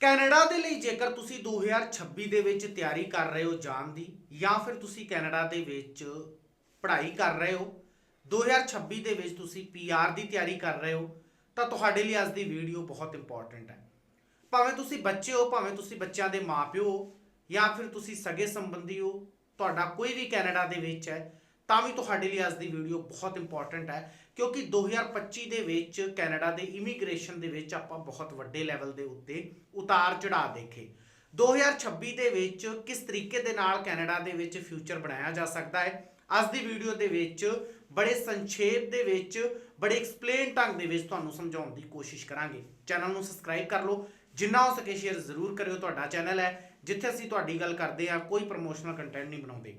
Canada ਦੇ ਲਈ ਜੇਕਰ ਤੁਸੀਂ 2026 ਦੇ ਵਿੱਚ ਤਿਆਰੀ ਕਰ ਰਹੇ ਹੋ ਜਾਣ ਦੀ, ਜਾਂ ਫਿਰ ਤੁਸੀਂ ਕੈਨੇਡਾ ਦੇ ਵਿੱਚ ਪੜ੍ਹਾਈ ਕਰ ਰਹੇ ਹੋ 2026 ਦੇ ਵਿੱਚ ਤੁਸੀਂ ਪੀਆਰ ਦੀ ਤਿਆਰੀ ਕਰ ਰਹੇ ਹੋ, ਤਾਂ ਤੁਹਾਡੇ ਲਈ ਅੱਜ ਦੀ ਵੀਡੀਓ ਬਹੁਤ ਇੰਪੋਰਟੈਂਟ ਹੈ। ਭਾਵੇਂ ਤੁਸੀਂ ਬੱਚੇ ਹੋ, ਭਾਵੇਂ ਤੁਸੀਂ ਬੱਚਿਆਂ ਦੇ ਮਾਪਿਓ ਹੋ, ਜਾਂ ਫਿਰ ਤੁਸੀਂ ਸਗੇ ਸੰਬੰਧੀ ਹੋ, ਤੁਹਾਡਾ ਕੋਈ ਵੀ ਕੈਨੇਡਾ ਦੇ ਵਿੱਚ ਹੈ ਤਾਂ ਵੀ ਤੁਹਾਡੇ ਲਈ ਅੱਜ ਦੀ ਵੀਡੀਓ ਬਹੁਤ ਇੰਪੋਰਟੈਂਟ ਹੈ, ਕਿਉਂਕਿ 2025 ਦੇ ਵਿੱਚ ਕੈਨੇਡਾ ਦੇ ਇਮੀਗ੍ਰੇਸ਼ਨ ਦੇ ਵਿੱਚ ਆਪਾਂ ਬਹੁਤ ਵੱਡੇ ਲੈਵਲ ਦੇ ਉੱਤੇ ਉਤਾਰ ਚੜਾਅ ਦੇਖੇ। 2026 ਦੇ ਵਿੱਚ ਕਿਸ ਤਰੀਕੇ ਦੇ ਨਾਲ ਕੈਨੇਡਾ ਦੇ ਵਿੱਚ ਫਿਊਚਰ ਬਣਾਇਆ ਜਾ ਸਕਦਾ ਹੈ, ਅੱਜ ਦੀ ਵੀਡੀਓ ਦੇ ਵਿੱਚ ਬੜੇ ਸੰਖੇਪ ਦੇ ਵਿੱਚ, ਬੜੇ ਐਕਸਪਲੇਨ ਢੰਗ ਦੇ ਵਿੱਚ ਤੁਹਾਨੂੰ ਸਮਝਾਉਣ ਦੀ ਕੋਸ਼ਿਸ਼ ਕਰਾਂਗੇ। ਚੈਨਲ ਨੂੰ ਸਬਸਕ੍ਰਾਈਬ ਕਰ ਲਓ, ਜਿੰਨਾ ਹੋ ਸਕੇ ਸ਼ੇਅਰ ਜ਼ਰੂਰ ਕਰਿਓ, ਤੁਹਾਡਾ ਚੈਨਲ ਹੈ, ਜਿੱਥੇ ਅਸੀਂ ਤੁਹਾਡੀ ਗੱਲ ਕਰਦੇ ਆ ਕੋਈ ਪ੍ਰੋਮੋਸ਼ਨਲ ਕੰਟੈਂਟ ਨਹੀਂ ਬਣਾਉਂਦੇ।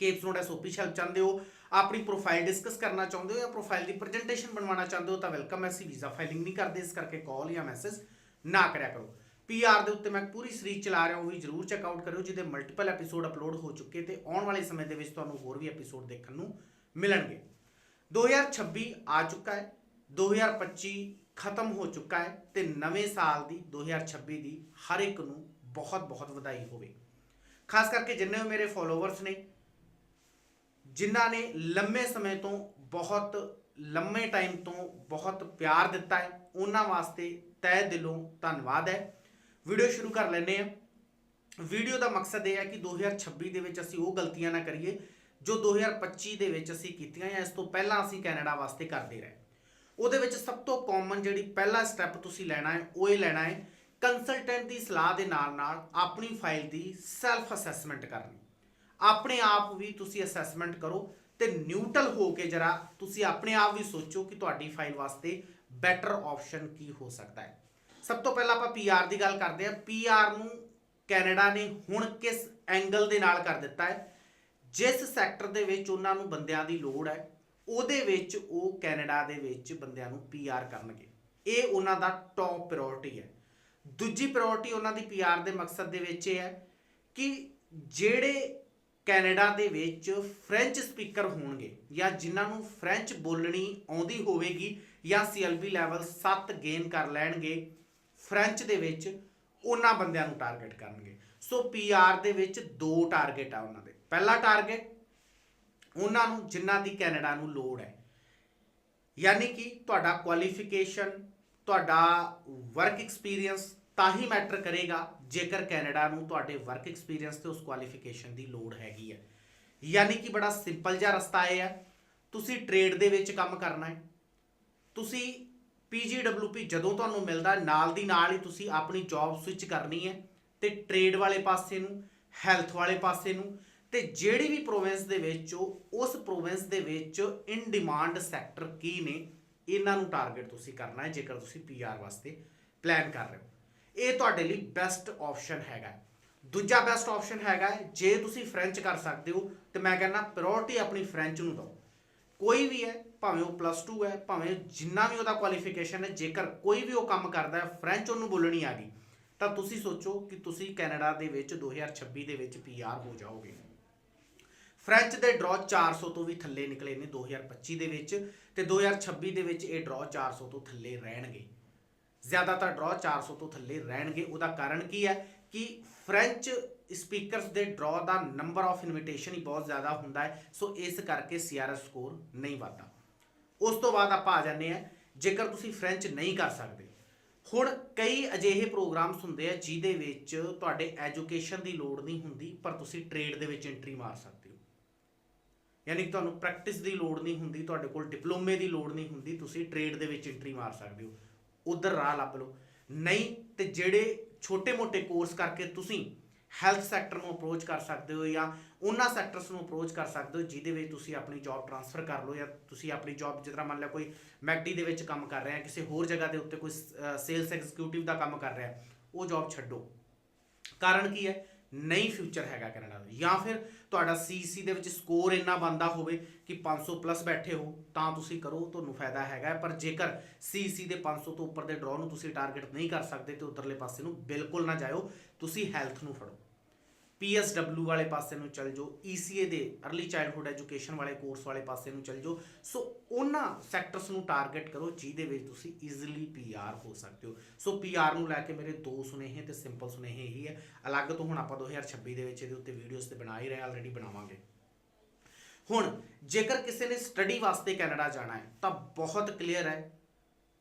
ਕੇਪਸ ਨੋਟ ਐਸਓਪੀ ਹੈਲਪ ਚਾਹੁੰਦੇ ਹੋ, ਆਪਣੀ ਪ੍ਰੋਫਾਈਲ ਡਿਸਕਸ ਕਰਨਾ ਚਾਹੁੰਦੇ ਹੋ ਜਾਂ ਪ੍ਰੋਫਾਈਲ ਦੀ ਪ੍ਰੈਜੈਂਟੇਸ਼ਨ ਬਣਵਾਉਣਾ ਚਾਹੁੰਦੇ ਹੋ, ਤਾਂ ਵੈਲਕਮ ਹੈ, ਅਸੀਂ ਵੀਜ਼ਾ ਫਾਈਲਿੰਗ ਨਹੀਂ ਕਰਦੇ, ਇਸ ਕਰਕੇ ਕਾਲ ਜਾਂ ਮੈਸੇਜ ਨਾ ਕਰਿਆ ਕਰੋ। ਪੀਆਰ ਦੇ ਉੱਤੇ ਮੈਂ ਪੂਰੀ ਸੀਰੀਜ਼ ਚਲਾ ਰਿਹਾ, ਉਹ ਵੀ ਜਰੂਰ ਚੈੱਕ ਆਊਟ ਕਰਿਓ, ਜਿਹਦੇ ਮਲਟੀਪਲ ਐਪੀਸੋਡ ਅਪਲੋਡ ਹੋ ਚੁੱਕੇ ਤੇ ਆਉਣ ਵਾਲੇ ਸਮੇਂ ਦੇ ਵਿੱਚ ਤੁਹਾਨੂੰ ਹੋਰ ਵੀ ਐਪੀਸੋਡ ਦੇਖਣ ਨੂੰ ਮਿਲਣਗੇ। 2026 ਆ ਚੁੱਕਾ ਹੈ 2025 ਖਤਮ ਹੋ ਚੁੱਕਾ ਹੈ ਤੇ ਨਵੇਂ ਸਾਲ ਦੀ 2026 ਦੀ ਹਰ ਇੱਕ ਨੂੰ ਬਹੁਤ ਬਹੁਤ ਵਧਾਈ ਹੋਵੇ। ਖਾਸ ਕਰਕੇ ਜਿੰਨੇ ਵੀ ਮੇਰੇ ਫੋਲੋਵਰਸ ਨੇ ਜਿਨ੍ਹਾਂ ਨੇ ਲੰਮੇ ਸਮੇਂ ਤੋਂ ਬਹੁਤ ਲੰਮੇ ਟਾਈਮ ਤੋਂ ਬਹੁਤ ਪਿਆਰ ਦਿੱਤਾ ਹੈ, ਉਹਨਾਂ ਵਾਸਤੇ ਤਹਿ ਦਿਲੋਂ ਧੰਨਵਾਦ ਹੈ। ਵੀਡੀਓ ਸ਼ੁਰੂ ਕਰ ਲੈਂਦੇ ਹਾਂ। ਵੀਡੀਓ ਦਾ ਮਕਸਦ ਇਹ ਹੈ ਕਿ 2026 ਦੇ ਵਿੱਚ ਅਸੀਂ ਉਹ ਗਲਤੀਆਂ ਨਾ ਕਰੀਏ, ਜੋ 2025 ਦੇ ਵਿੱਚ ਅਸੀਂ ਕੀਤੀਆਂ ਜਾਂ ਇਸ ਤੋਂ ਪਹਿਲਾਂ ਅਸੀਂ ਕੈਨੇਡਾ ਵਾਸਤੇ ਕਰਦੇ ਰਹੇ। ਉਹਦੇ ਵਿੱਚ ਸਭ ਤੋਂ ਕਾਮਨ ਜਿਹੜੀ ਪਹਿਲਾ ਸਟੈਪ ਤੁਸੀਂ ਲੈਣਾ ਹੈ, ਉਹ ਇਹ ਲੈਣਾ ਹੈ ਕੰਸਲਟੈਂਟ ਦੀ ਸਲਾਹ ਦੇ ਨਾਲ ਨਾਲ ਆਪਣੀ ਫਾਈਲ ਦੀ ਸੈਲਫ ਅਸੈਸਮੈਂਟ ਕਰਨੀ। ਆਪਣੇ ਆਪ ਵੀ ਤੁਸੀਂ ਅਸੈਸਮੈਂਟ ਕਰੋ ਤੇ ਨਿਊਟਰਲ ਹੋ ਕੇ ਜਰਾ ਤੁਸੀਂ ਆਪਣੇ ਆਪ ਵੀ ਸੋਚੋ ਕਿ ਤੁਹਾਡੀ ਫਾਈਲ ਵਾਸਤੇ ਬੈਟਰ ਆਪਸ਼ਨ ਕੀ ਹੋ ਸਕਦਾ ਹੈ। ਸਭ ਤੋਂ ਪਹਿਲਾਂ ਆਪਾਂ ਪੀਆਰ ਦੀ ਗੱਲ ਕਰਦੇ ਹਾਂ। ਪੀਆਰ ਨੂੰ ਕੈਨੇਡਾ ਨੇ ਹੁਣ ਕਿਸ ਐਂਗਲ ਦੇ ਨਾਲ ਕਰ ਦਿੱਤਾ ਹੈ? ਜਿਸ ਸੈਕਟਰ ਦੇ ਵਿੱਚ ਉਹਨਾਂ ਨੂੰ ਬੰਦਿਆਂ ਦੀ ਲੋੜ ਹੈ, ਉਹਦੇ ਵਿੱਚ ਉਹ ਕੈਨੇਡਾ ਦੇ ਵਿੱਚ ਬੰਦਿਆਂ ਨੂੰ ਪੀਆਰ ਕਰਨਗੇ। ਇਹ ਉਹਨਾਂ ਦਾ ਟੌਪ ਪ੍ਰਾਇੋਰਟੀ ਹੈ। ਦੂਜੀ ਪ੍ਰਾਇੋਰਟੀ ਉਹਨਾਂ ਦੀ ਪੀਆਰ ਦੇ ਮਕਸਦ ਦੇ ਵਿੱਚ ਇਹ ਹੈ ਕਿ ਜਿਹੜੇ ਕੈਨੇਡਾ ਦੇ ਵਿੱਚ ਫ੍ਰੈਂਚ ਸਪੀਕਰ ਹੋਣਗੇ ਜਾਂ ਜਿਨ੍ਹਾਂ ਨੂੰ ਫ੍ਰੈਂਚ ਬੋਲਣੀ ਆਉਂਦੀ ਹੋਵੇਗੀ ਜਾਂ ਸੀਐਲਬੀ ਲੈਵਲ 7 ਗੇਨ ਕਰ ਲੈਣਗੇ ਫ੍ਰੈਂਚ ਦੇ ਵਿੱਚ ਉਹਨਾਂ ਬੰਦਿਆਂ ਨੂੰ ਟਾਰਗੇਟ ਕਰਨਗੇ। ਸੋ ਪੀਆਰ ਦੇ ਵਿੱਚ ਦੋ ਟਾਰਗੇਟ ਆ ਉਹਨਾਂ ਦੇ। ਪਹਿਲਾ ਟਾਰਗੇਟ ਉਹਨਾਂ ਨੂੰ ਜਿਨ੍ਹਾਂ ਦੀ ਕੈਨੇਡਾ ਨੂੰ ਲੋੜ ਹੈ। ਯਾਨੀ ਕਿ ਤੁਹਾਡਾ ਕੁਆਲੀਫਿਕੇਸ਼ਨ ਤੁਹਾਡਾ ਵਰਕ ਐਕਸਪੀਰੀਅੰਸ ਤਾਂ ਹੀ ਮੈਟਰ ਕਰੇਗਾ ਜੇਕਰ ਕੈਨੇਡਾ ਨੂੰ ਤੁਹਾਡੇ ਵਰਕ ਐਕਸਪੀਰੀਅੰਸ ਤੇ ਉਸ ਕੁਆਲੀਫਿਕੇਸ਼ਨ ਦੀ ਲੋੜ ਹੈਗੀ ਹੈ। ਯਾਨੀ ਕਿ ਬੜਾ ਸਿੰਪਲ ਜਿਹਾ ਰਸਤਾ ਇਹ ਹੈ, ਤੁਸੀਂ ਟ੍ਰੇਡ ਦੇ ਵਿੱਚ ਕੰਮ ਕਰਨਾ ਹੈ। ਤੁਸੀਂ PGWP ਜਦੋਂ ਤੁਹਾਨੂੰ ਮਿਲਦਾ, ਨਾਲ ਦੀ ਨਾਲ ਹੀ ਤੁਸੀਂ ਆਪਣੀ ਜੌਬ ਸਵਿਚ ਕਰਨੀ ਹੈ ਤੇ ਟ੍ਰੇਡ ਵਾਲੇ ਪਾਸੇ ਨੂੰ, ਹੈਲਥ ਵਾਲੇ ਪਾਸੇ ਨੂੰ ਤੇ ਜਿਹੜੀ ਵੀ ਪ੍ਰੋਵਿੰਸ ਦੇ ਵਿੱਚ ਉਸ ਪ੍ਰੋਵਿੰਸ ਦੇ ਵਿੱਚ ਇਨ ਡਿਮਾਂਡ ਸੈਕਟਰ ਕੀ ਨੇ, ਇਹਨਾਂ ਨੂੰ ਟਾਰਗੇਟ ਤੁਸੀਂ ਕਰਨਾ ਹੈ ਜੇਕਰ ਤੁਸੀਂ ਪੀਆਰ ਵਾਸਤੇ ਪਲਾਨ ਕਰ ਰਹੇ ਹੋ। ਇਹ ਤੁਹਾਡੇ ਲਈ ਬੈਸਟ ਆਪਸ਼ਨ ਹੈਗਾ ਦੂਜਾ ਬੈਸਟ ਆਪਸ਼ਨ ਹੈਗਾ ਜੇ ਤੁਸੀਂ ਫ੍ਰੈਂਚ ਕਰ ਸਕਦੇ ਹੋ, ਤੇ ਮੈਂ ਕਹਿੰਦਾ ਪ੍ਰਾਇੋਰਟੀ ਆਪਣੀ ਫ੍ਰੈਂਚ ਨੂੰ ਦਿਓ। ਕੋਈ ਵੀ ਹੈ, ਭਾਵੇਂ ਉਹ ਪਲੱਸ 2 ਹੈ, ਭਾਵੇਂ ਜਿੰਨਾ ਵੀ ਉਹਦਾ ਕੁਆਲੀਫਿਕੇਸ਼ਨ ਹੈ, ਜੇਕਰ ਕੋਈ ਵੀ ਉਹ ਕੰਮ ਕਰਦਾ ਹੈ ਫ੍ਰੈਂਚ ਉਹਨੂੰ ਬੋਲਣੀ ਆ ਗਈ, ਤਾਂ ਤੁਸੀਂ ਸੋਚੋ ਕਿ ਤੁਸੀਂ ਕੈਨੇਡਾ ਦੇ ਵਿੱਚ 2026 ਦੇ ਵਿੱਚ ਪੀਆਰ ਹੋ ਜਾਓਗੇ। ਫ੍ਰੈਂਚ ਦੇ ਡਰਾ 400 ਤੋਂ ਵੀ ਥੱਲੇ ਨਿਕਲੇ ਨੇ 2025 ਦੇ ਵਿੱਚ, ਤੇ 2026 ਦੇ ਵਿੱਚ ਇਹ ਡਰਾ 400 ਤੋਂ ਥੱਲੇ ਰਹਿਣਗੇ। ਜ਼ਿਆਦਾਤਰ ਡਰਾ 400 ਤੋਂ ਥੱਲੇ ਰਹਿਣਗੇ। ਉਹਦਾ ਕਾਰਨ ਕੀ ਹੈ ਕਿ ਫ੍ਰੈਂਚ ਸਪੀਕਰਸ ਦੇ ਡਰਾ ਦਾ ਨੰਬਰ ਆਫ ਇਨਵੀਟੇਸ਼ਨ ਹੀ ਬਹੁਤ ਜ਼ਿਆਦਾ ਹੁੰਦਾ ਹੈ, ਸੋ ਇਸ ਕਰਕੇ ਸੀਆਰਐਸ ਸਕੋਰ ਨਹੀਂ ਵਧਦਾ। ਉਸ ਤੋਂ ਬਾਅਦ ਆਪਾਂ ਆ ਜਾਂਦੇ ਆ ਜੇਕਰ ਤੁਸੀਂ ਫ੍ਰੈਂਚ ਨਹੀਂ ਕਰ ਸਕਦੇ। ਹੁਣ ਕਈ ਅਜਿਹੇ ਪ੍ਰੋਗਰਾਮਸ ਹੁੰਦੇ ਆ ਜਿਹਦੇ ਵਿੱਚ ਤੁਹਾਡੇ ਐਜੂਕੇਸ਼ਨ ਦੀ ਲੋੜ ਨਹੀਂ ਹੁੰਦੀ, ਪਰ ਤੁਸੀਂ ਟ੍ਰੇਡ ਦੇ ਵਿੱਚ ਐਂਟਰੀ ਮਾਰ ਸਕਦੇ ਹੋ। ਯਾਨੀ ਕਿ ਤੁਹਾਨੂੰ ਪ੍ਰੈਕਟਿਸ ਦੀ ਲੋੜ ਨਹੀਂ ਹੁੰਦੀ, ਤੁਹਾਡੇ ਕੋਲ ਡਿਪਲੋਮੇ ਦੀ ਲੋੜ ਨਹੀਂ ਹੁੰਦੀ, ਤੁਸੀਂ ਟ੍ਰੇਡ ਦੇ ਵਿੱਚ ਐਂਟਰੀ ਮਾਰ ਸਕਦੇ ਹੋ। ਉਧਰ ਰਾਹ ਲੱਭ ਲਓ। ਨਹੀਂ ਤੇ ਜਿਹੜੇ ਛੋਟੇ-ਮੋਟੇ ਕੋਰਸ ਕਰਕੇ ਤੁਸੀਂ ਹੈਲਥ ਸੈਕਟਰ ਨੂੰ ਅਪਰੋਚ ਕਰ ਸਕਦੇ ਹੋ ਜਾਂ ਉਹਨਾਂ ਸੈਕਟਰਸ ਨੂੰ ਅਪਰੋਚ ਕਰ ਸਕਦੇ ਹੋ, ਜਿਹਦੇ ਵਿੱਚ ਤੁਸੀਂ ਆਪਣੀ ਜੌਬ ਟ੍ਰਾਂਸਫਰ ਕਰ ਲਓ ਜਾਂ ਤੁਸੀਂ ਆਪਣੀ ਜੌਬ ਜਿਸ ਤਰ੍ਹਾਂ ਮੰਨ ਲਿਆ ਕੋਈ ਮੈਕਡੀ ਦੇ ਵਿੱਚ ਕੰਮ ਕਰ ਰਿਹਾ ਕਿਸੇ ਹੋਰ ਜਗ੍ਹਾ ਦੇ ਉੱਤੇ ਕੋਈ ਸੇਲਸ ਐਗਜ਼ੀਕਿਊਟਿਵ ਦਾ ਕੰਮ ਕਰ ਰਿਹਾ, ਉਹ ਜੌਬ ਛੱਡੋ। ਕਾਰਨ ਕੀ ਹੈ? ਨਹੀਂ ਫਿਊਚਰ ਹੈਗਾ ਕੈਨੇਡਾ ਦਾ। ਜਾਂ ਫਿਰ ਤੁਹਾਡਾ ਸੀਸੀ ਦੇ ਵਿੱਚ ਸਕੋਰ ਇੰਨਾ ਬੰਦਾ ਹੋਵੇ ਕਿ 500 ਪਲੱਸ ਬੈਠੇ ਹੋ, ਤਾਂ ਤੁਸੀਂ ਕਰੋ, ਤੁਹਾਨੂੰ ਫਾਇਦਾ ਹੈਗਾ। ਪਰ ਜੇਕਰ ਸੀਸੀ ਦੇ 500 ਤੋਂ ਉੱਪਰ ਦੇ ਡਰਾ ਨੂੰ ਤੁਸੀਂ ਟਾਰਗੇਟ ਨਹੀਂ ਕਰ ਸਕਦੇ, ਤੇ ਉਧਰਲੇ ਪਾਸੇ ਨੂੰ ਬਿਲਕੁਲ ਨਾ ਜਾਇਓ। ਤੁਸੀਂ ਹੈਲਥ ਨੂੰ ਫੜੋ। PSW ਵਾਲੇ ਪਾਸੇ ਨੂੰ ਚੱਲ ਜਾਓ ECA ਦੇ अर्ਲੀ ਚਾਈਲਡਹੁੱਡ ਐਜੂਕੇਸ਼ਨ ਵਾਲੇ ਕੋਰਸ ਵਾਲੇ ਪਾਸੇ ਨੂੰ ਚੱਲ ਜਾਓ। ਸੋ ਉਹਨਾਂ ਸੈਕਟਰਸ ਨੂੰ ਟਾਰਗੇਟ ਕਰੋ ਜਿਹਦੇ ਵਿੱਚ ਤੁਸੀਂ ਈਜ਼ੀਲੀ PR ਹੋ ਸਕਦੇ ਹੋ। ਸੋ PR ਨੂੰ ਲੈ ਕੇ ਮੇਰੇ ਦੋ ਸੁਨੇਹੇ ਤੇ ਸਿੰਪਲ ਸੁਨੇਹੇ ਇਹੀ ਹੈ। ਅਲੱਗ ਤੋਂ ਹੁਣ ਆਪਾਂ 2026 ਦੇ ਵਿੱਚ ਇਹਦੇ ਉੱਤੇ ਵੀਡੀਓਜ਼ ਤੇ ਬਣਾ ਹੀ ਰਹੇ ਆਲਰੇਡੀ ਬਣਾਵਾਂਗੇ। ਹੁਣ, ਜੇਕਰ ਕਿਸੇ ਨੇ ਸਟੱਡੀ ਵਾਸਤੇ ਕੈਨੇਡਾ ਜਾਣਾ ਹੈ, ਤਾਂ ਬਹੁਤ ਕਲੀਅਰ ਹੈ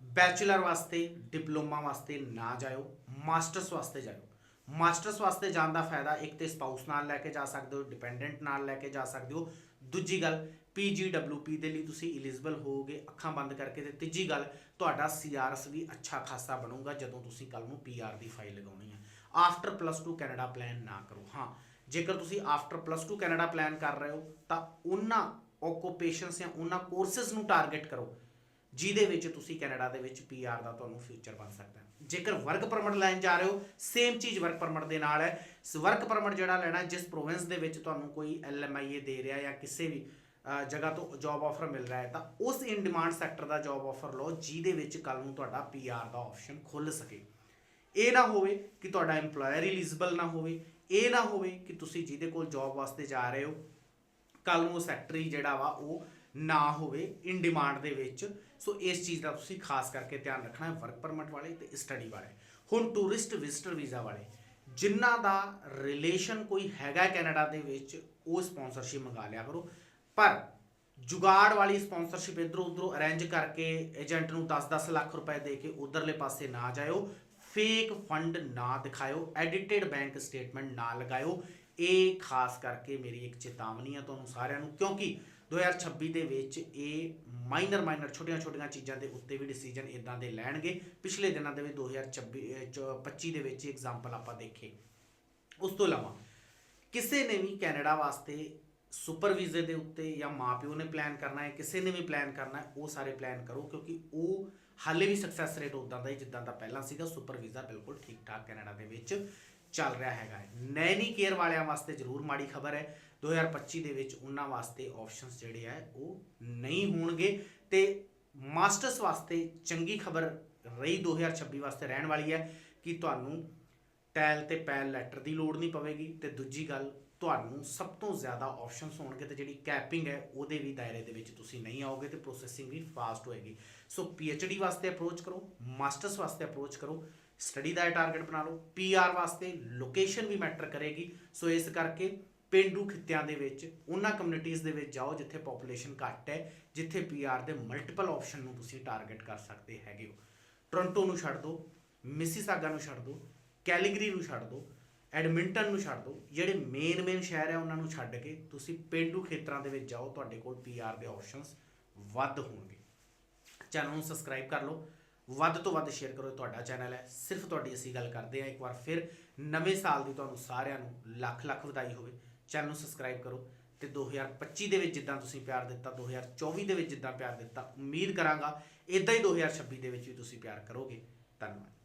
ਬੈਚਲਰ ਵਾਸਤੇ ਡਿਪਲੋਮਾ ਵਾਸਤੇ ਨਾ ਜਾਇਓ ਮਾਸਟਰਸ ਵਾਸਤੇ ਜਾਇਓ। ਮਾਸਟਰਸ ਵਾਸਤੇ ਜਾਣ ਦਾ ਫਾਇਦਾ ਇੱਕ ਤੇ ਸਪਾਊਸ ਨਾਲ ਲੈ ਕੇ ਜਾ ਸਕਦੇ ਹੋ ਡਿਪੈਂਡੈਂਟ ਨਾਲ ਲੈ ਕੇ ਜਾ ਸਕਦੇ ਹੋ। ਦੂਜੀ ਗੱਲ PGWP ਦੇ ਲਈ ਤੁਸੀਂ ਐਲੀਜੀਬਲ ਹੋਵੋਗੇ ਅੱਖਾਂ ਬੰਦ ਕਰਕੇ ਤੇ ਤੀਜੀ ਗੱਲ, ਤੁਹਾਡਾ CRS ਵੀ ਅੱਛਾ ਖਾਸਾ ਬਣੂਗਾ ਜਦੋਂ ਤੁਸੀਂ ਕੱਲ ਨੂੰ PR ਦੀ ਫਾਈਲ ਲਗਾਉਣੀ ਹੈ। ਆਫਟਰ ਪਲੱਸ 2 ਕੈਨੇਡਾ ਪਲਾਨ ਨਾ ਕਰੋ। ਹਾਂ, ਜੇਕਰ ਤੁਸੀਂ ਆਫਟਰ ਪਲੱਸ 2 ਕੈਨੇਡਾ ਪਲਾਨ ਕਰ ਰਹੇ ਹੋ, ਤਾਂ ਉਹਨਾਂ ਓਕੂਪੇਸ਼ਨਸ ਜਾਂ ਉਹਨਾਂ ਕੋਰਸਸ ਨੂੰ ਟਾਰਗੇਟ ਕਰੋ। ਜਿਹਦੇ ਵਿੱਚ ਤੁਸੀਂ ਕੈਨੇਡਾ ਦੇ ਵਿੱਚ ਪੀਆਰ ਦਾ ਤੁਹਾਨੂੰ ਫਿਊਚਰ ਬਣ ਸਕਦਾ। ਜੇਕਰ ਵਰਕ ਪਰਮਿਟ ਲੈਣ ਜਾ ਰਹੇ ਹੋ ਸੇਮ ਚੀਜ਼ ਵਰਕ ਪਰਮਿਟ ਦੇ ਨਾਲ ਹੈ। ਵਰਕ ਪਰਮਿਟ ਜਿਹੜਾ ਲੈਣਾ, ਜਿਸ ਪ੍ਰੋਵਿੰਸ ਦੇ ਵਿੱਚ ਤੁਹਾਨੂੰ ਕੋਈ ਐਲਐਮਆਈਏ ਦੇ ਰਿਹਾ ਜਾਂ ਕਿਸੇ ਵੀ ਜਗ੍ਹਾ ਤੋਂ ਜੌਬ ਆਫਰ ਮਿਲ ਰਿਹਾ ਹੈ, ਤਾਂ ਉਸ ਇਨ ਡਿਮਾਂਡ ਸੈਕਟਰ ਦਾ ਜੌਬ ਆਫਰ ਲਓ, ਜਿਹਦੇ ਵਿੱਚ ਕੱਲ ਨੂੰ ਤੁਹਾਡਾ ਪੀਆਰ ਦਾ ਆਪਸ਼ਨ ਖੁੱਲ ਸਕੇ। ਇਹ ਨਾ ਹੋਵੇ ਕਿ ਤੁਹਾਡਾ EMPLOYER ਐਲੀਜੀਬਲ ਨਾ ਹੋਵੇ, ਇਹ ਨਾ ਹੋਵੇ ਕਿ ਤੁਸੀਂ ਜਿਹਦੇ ਕੋਲ ਜੌਬ ਵਾਸਤੇ ਜਾ ਰਹੇ ਹੋ ਕੱਲ ਨੂੰ ਉਹ ਸੈਕਟਰੀ ਜਿਹੜਾ ਵਾ, ਉਹ ਨਾ ਹੋਵੇ ਇਨ ਡਿਮਾਂਡ ਦੇ ਵਿੱਚ। ਸੋ ਇਸ ਚੀਜ਼ ਦਾ ਤੁਸੀਂ ਖਾਸ ਕਰਕੇ ਧਿਆਨ ਰੱਖਣਾ ਹੈ ਵਰਕ ਪਰਮਿਟ ਵਾਲੇ ਤੇ ਸਟੱਡੀ ਵਾਲੇ। ਹੁਣ ਟੂਰਿਸਟ ਵਿਜ਼ਟਰ ਵੀਜ਼ਾ ਵਾਲੇ, ਜਿਨ੍ਹਾਂ ਦਾ ਰਿਲੇਸ਼ਨ ਕੋਈ ਹੈਗਾ ਕੈਨੇਡਾ ਦੇ ਵਿੱਚ, ਉਹ ਸਪਾਂਸਰਸ਼ਿਪ ਮੰਗਾ ਲਿਆ ਕਰੋ। ਪਰ ਜੁਗਾੜ ਵਾਲੀ ਸਪਾਂਸਰਸ਼ਿਪ ਇਧਰੋਂ ਉਧਰੋਂ ਅਰੇਂਜ ਕਰਕੇ ਏਜੰਟ ਨੂੰ 10-10 ਲੱਖ ਰੁਪਏ ਦੇ ਕੇ ਉਧਰਲੇ ਪਾਸੇ ਨਾ ਜਾਇਓ। ਫੇਕ ਫੰਡ ਨਾ ਦਿਖਾਇਓ ਐਡੀਟਿਡ ਬੈਂਕ ਸਟੇਟਮੈਂਟ ਨਾ ਲਗਾਇਓ। ਇਹ ਖਾਸ ਕਰਕੇ ਮੇਰੀ ਇੱਕ ਚੇਤਾਵਨੀ ਹੈ ਤੁਹਾਨੂੰ ਸਾਰਿਆਂ ਨੂੰ, ਕਿਉਂਕਿ 2026 ਦੇ ਵਿੱਚ ਇਹ ਮਾਈਨਰ ਮਾਈਨਰ ਛੋਟੀਆਂ ਛੋਟੀਆਂ ਚੀਜ਼ਾਂ ਦੇ ਉੱਤੇ ਵੀ ਡਿਸੀਜਨ ਇਦਾਂ ਦੇ ਲੈਣਗੇ। ਪਿਛਲੇ ਦਿਨਾਂ ਦੇ ਵਿੱਚ 2026 ਅਹ, ਚ- 25 ਦੇ ਵਿੱਚ ਐਗਜ਼ਾਮਪਲ ਆਪਾਂ ਦੇਖੇ। ਉਸ ਤੋਂ ਇਲਾਵਾ ਕਿਸੇ ਨੇ ਵੀ ਕੈਨੇਡਾ ਵਾਸਤੇ ਸੁਪਰ ਵੀਜ਼ੇ ਦੇ ਉੱਤੇ ਜਾਂ ਮਾਪਿਓ ਨੇ ਪਲਾਨ ਕਰਨਾ ਹੈ ਕਿਸੇ ਨੇ ਵੀ ਪਲਾਨ ਕਰਨਾ ਹੈ ਉਹ ਸਾਰੇ ਪਲਾਨ ਕਰੋ ਕਿਉਂਕਿ ਉਹ ਹਾਲੇ ਵੀ ਸਕਸੈਸ ਰੇਟ ਉਦਾਂ ਦਾ ਹੀ ਜਿੱਦਾਂ ਦਾ ਪਹਿਲਾਂ ਸੀਗਾ। ਸੁਪਰ ਵੀਜ਼ਾ ਬਿਲਕੁਲ ਠੀਕ ਠਾਕ ਕੈਨੇਡਾ ਦੇ ਵਿੱਚ। ਚੱਲ ਰਿਹਾ ਹੈਗਾ ਹੈ। ਨੈਨੀ ਕੇਅਰ ਵਾਲਿਆਂ ਵਾਸਤੇ ਜ਼ਰੂਰ ਮਾੜੀ ਖਬਰ ਹੈ। 2025 ਦੇ ਵਿੱਚ ਉਹਨਾਂ ਵਾਸਤੇ ਆਪਸ਼ਨਸ ਜਿਹੜੇ ਆ, ਉਹ ਨਹੀਂ ਹੋਣਗੇ। ਤੇ ਮਾਸਟਰਸ ਵਾਸਤੇ ਚੰਗੀ ਖਬਰ ਰਹੀ 2026 ਵਾਸਤੇ ਰਹਿਣ ਵਾਲੀ ਹੈ ਕਿ ਤੁਹਾਨੂੰ ਟੈਲ ਤੇ ਪੈਲ ਲੈਟਰ ਦੀ ਲੋੜ ਨਹੀਂ ਪਵੇਗੀ। ਤੇ ਦੂਜੀ ਗੱਲ, ਤੁਹਾਨੂੰ ਸਭ ਤੋਂ ਜ਼ਿਆਦਾ ਆਪਸ਼ਨਸ ਹੋਣਗੇ ਤੇ ਜਿਹੜੀ ਕੈਪਿੰਗ ਹੈ, ਉਹਦੇ ਵੀ ਦਾਇਰੇ ਦੇ ਵਿੱਚ ਤੁਸੀਂ ਨਹੀਂ ਆਓਗੇ ਤੇ ਪ੍ਰੋਸੈਸਿੰਗ ਵੀ ਫਾਸਟ ਹੋਏਗੀ। ਸੋ ਡੀ ਵਾਸਤੇ ਅਪਰੋਚ ਕਰੋ, ਮਾਸਟਰਸ ਵਾਸਤੇ ਅਪਰੋਚ ਕਰੋ। ਸਟੱਡੀ ਦਾ ਟਾਰਗੇਟ ਬਣਾ ਲਓ। ਪੀਆਰ ਵਾਸਤੇ ਲੋਕੇਸ਼ਨ ਵੀ ਮੈਟਰ ਕਰੇਗੀ। ਸੋ ਇਸ ਕਰਕੇ ਪਿੰਡੂ ਖਿੱਤਿਆਂ ਦੇ ਵਿੱਚ, ਉਹਨਾਂ ਕਮਿਊਨਿਟੀਆਂ ਦੇ ਵਿੱਚ ਜਾਓ ਜਿੱਥੇ ਪੋਪੂਲੇਸ਼ਨ ਘੱਟ ਹੈ, ਜਿੱਥੇ ਪੀਆਰ ਦੇ ਮਲਟੀਪਲ ਆਪਸ਼ਨ ਨੂੰ ਤੁਸੀਂ ਟਾਰਗੇਟ ਕਰ ਸਕਦੇ ਹੈਗੇ ਹੋ। ਟੋਰਾਂਟੋ ਨੂੰ ਛੱਡ ਦਿਓ ਮਿਸੀਸਾਗਾ ਨੂੰ ਛੱਡ ਦਿਓ ਕੈਲੀਗਰੀ ਨੂੰ ਛੱਡ ਦਿਓ ਐਡਮਿੰਟਨ ਨੂੰ ਛੱਡ ਦਿਓ ਜਿਹੜੇ ਮੇਨ ਮੇਨ ਸ਼ਹਿਰ ਹੈ ਉਹਨਾਂ ਨੂੰ ਛੱਡ ਕੇ ਤੁਸੀਂ ਪਿੰਡੂ ਖੇਤਰਾਂ ਦੇ ਵਿੱਚ ਜਾਓ, ਤੁਹਾਡੇ ਕੋਲ ਪੀਆਰ ਦੇ ਆਪਸ਼ਨਸ ਵੱਧ ਹੋਣਗੇ। ਚੈਨਲ ਨੂੰ ਸਬਸਕ੍ਰਾਈਬ ਕਰ ਲਓ। ਵੱਧ ਤੋਂ ਵੱਧ ਸ਼ੇਅਰ ਕਰੋ ਤੁਹਾਡਾ ਚੈਨਲ ਹੈ। ਸਿਰਫ ਤੁਹਾਡੀ ਅਸੀਂ ਗੱਲ ਕਰਦੇ ਹਾਂ, ਇੱਕ ਵਾਰ ਫਿਰ ਨਵੇਂ ਸਾਲ ਦੀ ਤੁਹਾਨੂੰ ਸਾਰਿਆਂ ਨੂੰ ਲੱਖ ਲੱਖ ਵਧਾਈ ਹੋਵੇ। ਚੈਨਲ ਨੂੰ ਸਬਸਕ੍ਰਾਈਬ ਕਰੋ ਤੇ 2025 ਦੇ ਵਿੱਚ ਜਿੱਦਾਂ ਤੁਸੀਂ ਪਿਆਰ ਦਿੱਤਾ 2024 ਦੇ ਵਿੱਚ ਜਿੱਦਾਂ ਪਿਆਰ ਦਿੱਤਾ, ਉਮੀਦ ਕਰਾਂਗਾ ਇਦਾਂ ਹੀ 2026 ਦੇ ਵਿੱਚ ਵੀ ਤੁਸੀਂ ਪਿਆਰ ਕਰੋਗੇ। ਧੰਨਵਾਦ।